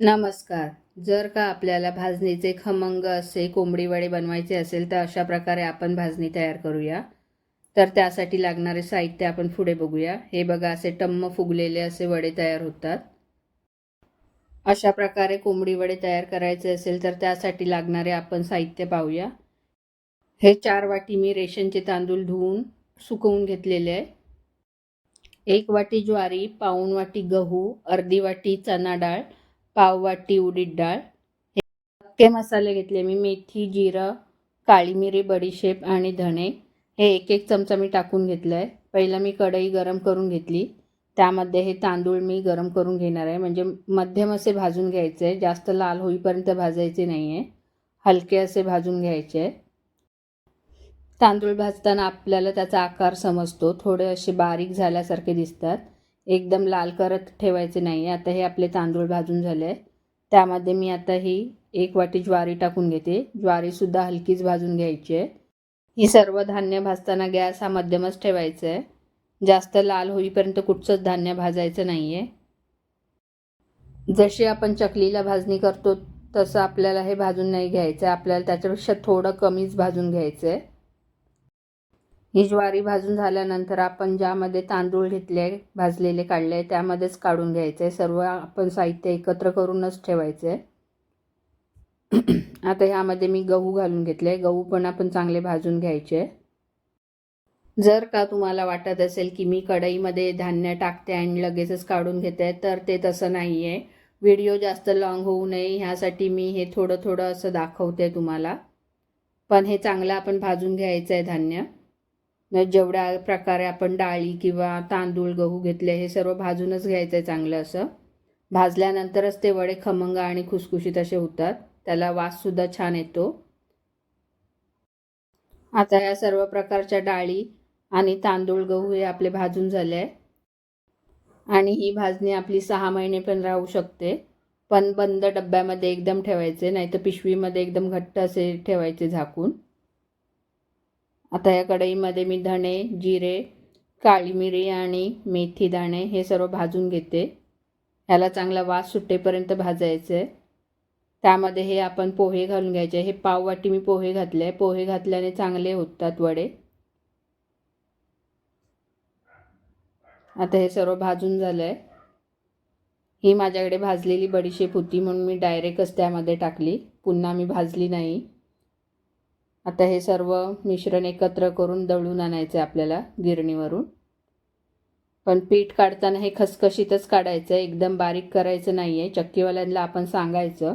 नमस्कार. जर का आपल्याला भाजणीचे खमंग असे कोंबडीवडे बनवायचे असेल तर अशा प्रकारे आपण भाजणी तयार करूया. तर त्यासाठी लागणारे साहित्य आपण पुढे बघूया. हे बघा असे टम्म फुगलेले असे वडे तयार होतात. अशा प्रकारे कोंबडी वडे तयार करायचे असेल तर त्यासाठी लागणारे आपण साहित्य पाहूया. हे चार वाटी मी रेशनचे तांदूळ धुवून सुकवून घेतलेले आहे. एक वाटी ज्वारी पाऊण वाटी गहू अर्धी वाटी चणा डाळ पाव वाटी उडीद डाळ. हे अख्खे मसाले घेतले मी. मेथी जिरं काळी मिरी बडीशेप आणि धणे. हे एक एक चमचा मी टाकून घेतलं आहे पहिलं मी कढई गरम करून घेतली. त्यामध्ये हे तांदूळ मी गरम करून घेणार आहे. म्हणजे मध्यम असे भाजून घ्यायचे आहे. जास्त लाल होईपर्यंत भाजायचे नाही आहे हलके असे भाजून घ्यायचे आहे. तांदूळ भाजताना आपल्याला त्याचा आकार समजतो. थोडे असे बारीक झाल्यासारखे दिसतात. एकदम लाल करत ठेवायचे नाही. आहे आता हे आपले तांदूळ भाजून झाले आहे त्यामध्ये मी आता ही एक वाटी ज्वारी टाकून घेते. ज्वारीसुद्धा हलकीच भाजून घ्यायची आहे. ही सर्व धान्य भाजताना गॅस हा मध्यमच ठेवायचा आहे. जास्त लाल होईपर्यंत कुठचंच धान्य भाजायचं नाही आहे जशी आपण चकलीला भाजणी करतो तसं आपल्याला हे भाजून नाही घ्यायचं आहे. आपल्याला त्याच्यापेक्षा थोडं कमीच भाजून घ्यायचं आहे. ही ज्वारी भाजून झाल्यानंतर आपण ज्यामध्ये तांदूळ घेतले भाजलेले काढले त्यामध्येच काढून घ्यायचे. सर्व आपण साहित्य एकत्र करूनच ठेवायचे. आता ह्यामध्ये मी गहू घालून घेतले. गहू पण आपण चांगले भाजून घ्यायचे. जर का तुम्हाला वाटत असेल की मी कढईमध्ये धान्य टाकते आणि लगेचच काढून घेते तर ते तसं नाही आहे व्हिडिओ जास्त लॉंग होऊ नये. ह्यासाठी मी हे थोडं थोडं असं दाखवते तुम्हाला. पण हे चांगलं आपण भाजून घ्यायचं आहे धान्य. जेवढ्या प्रकारे आपण डाळी किंवा तांदूळ गहू घेतले हे सर्व भाजूनच घ्यायचं आहे चांगलं असं. भाजल्यानंतरच ते वडे खमंग आणि खुसखुशीत असे होतात. त्याला वाससुद्धा छान येतो. आता या सर्व प्रकारच्या डाळी आणि तांदूळ गहू हे आपले भाजून झाले. आहे आणि ही भाजणी आपली सहा महिने पण राहू शकते. पण बंद डब्यामध्ये एकदम ठेवायचे नाही तर पिशवीमध्ये एकदम घट्ट असे ठेवायचे झाकून. आता या कढईमध्ये मी धणे जिरे काळी मिरी आणि मेथी दाणे हे सर्व भाजून घेते. ह्याला चांगला वास सुटेपर्यंत भाजायचं. आहे त्यामध्ये हे आपण पोहे घालून घ्यायचे. हे पाववाटी मी पोहे घातले पोहे घातल्याने चांगले होतात वडे. आता हे सर्व भाजून झालं आहे. ही माझ्याकडे भाजलेली बडीशेप होती म्हणून मी डायरेक्टच त्यामध्ये टाकली. पुन्हा मी भाजली नाही. आता हे सर्व मिश्रण एकत्र करून दळून आणायचं आहे आपल्याला गिरणीवरून. पण पीठ काढताना हे खसखशीतच काढायचं आहे एकदम बारीक करायचं नाही आहे चक्कीवाल्यांना आपण सांगायचं